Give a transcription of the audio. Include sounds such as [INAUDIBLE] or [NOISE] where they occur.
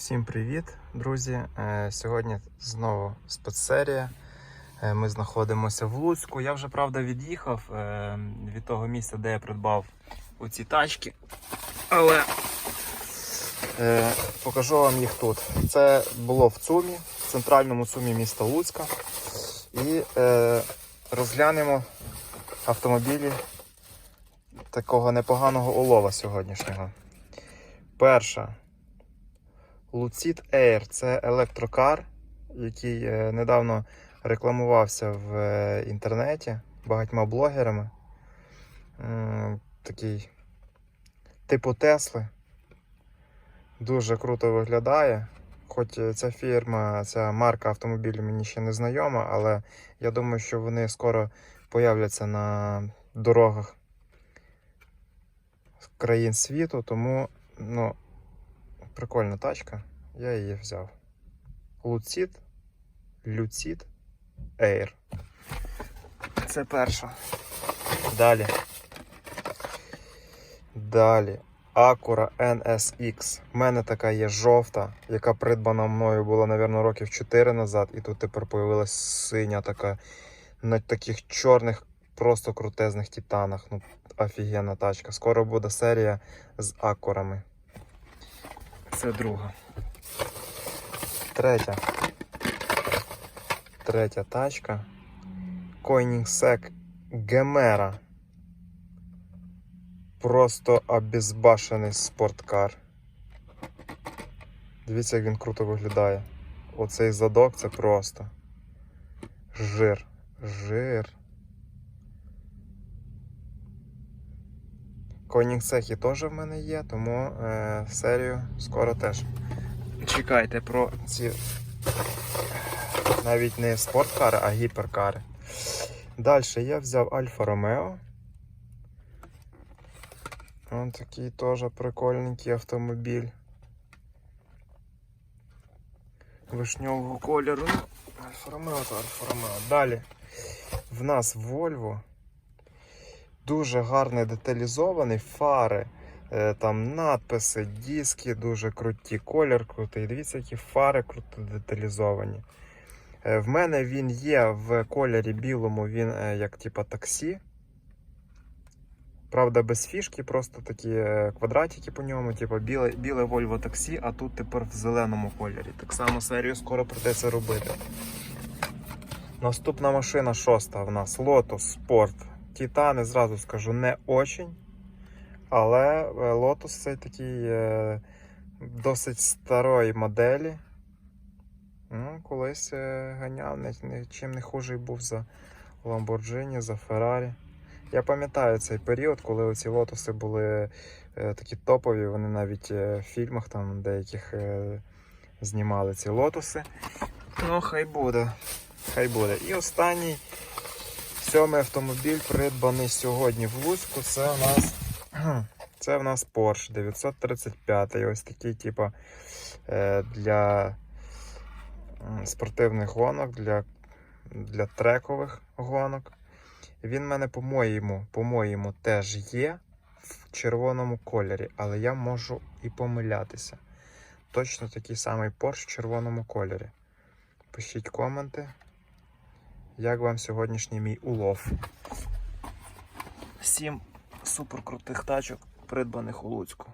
Всім привіт, друзі! Е, Сьогодні знову спецсерія. Е, Ми знаходимося в Луцьку. Я вже правда від'їхав е, від того місця, де я придбав оці тачки. Але покажу вам їх тут. Це було в ЦУМі, в центральному ЦУМі міста Луцька. І розглянемо автомобілі такого непоганого улова сьогоднішнього. Перша. Lucid Air це електрокар, який е, недавно рекламувався в е, інтернеті багатьма блогерами. Такий типу Тесли. Дуже круто виглядає. Хоч е, ця фірма, ця марка автомобілів мені ще не знайома, але я думаю, що вони скоро появляться на дорогах країн світу, тому ну, Прикольна тачка, я її взяв. Lucid, Lucid Air. Це перша. Далі. Далі. Acura NSX. У мене така є жовта, яка придбана мною була, мабуть, років 4 назад. І тут тепер появилась синя така на таких чорних, просто крутезних титанах. Ну, офігенна тачка. Скоро буде серія з акурами. Це друга. Третя. Третя тачка. Koenigsegg Gemera. Просто обезбашений спорткар. Дивіться, як він круто виглядає. Оцей задок це просто жир. Жир. Koenigsegg теж в мене є, тому е, серію скоро теж. Чекайте про ці навіть не спорткари, а гіперкари. Далі я взяв Альфа Ромео. Ось такий теж прикольненький автомобіль. Вишньового кольору. Ну, Альфа Ромео то Альфа Ромео. Далі в нас Volvo. Дуже гарний деталізований, фари, е, там надписи, диски дуже круті, колір крутий. Дивіться, які фари круто деталізовані. Е, В мене він є в кольорі білому, він е, як типа таксі. Правда, без фішки, просто такі квадратики по ньому, типу біле, біле Volvo таксі, а тут тепер в зеленому кольорі. Так само серію скоро придеться робити. Наступна машина шоста в нас Lotus Sport. Титани, зразу скажу, не очень. Але е, Lotus цей такий е, досить старої моделі. Ну, колись е, ганяв, нічим не хужий був за Lamborghini, за Ferrari. Я пам'ятаю цей період, коли оці лотоси були е, такі топові, вони навіть е, в фільмах там деяких е, знімали ці лотоси. Ну, хай буде. Хай буде. І останній сьомий автомобіль придбаний сьогодні в Луцьку. Це у нас [CLEARS THROAT] це в нас Porsche 935. Ось такий, типу, для спортивних гонок, для, для трекових гонок. Він в мене, по-моєму, по-моєму, теж є в червоному кольорі, але я можу і помилятися. Точно такий самий Porsche в червоному кольорі. Пишіть коменти, як вам сьогоднішній мій улов. Сім суперкрутих тачок, придбаних у Луцьку.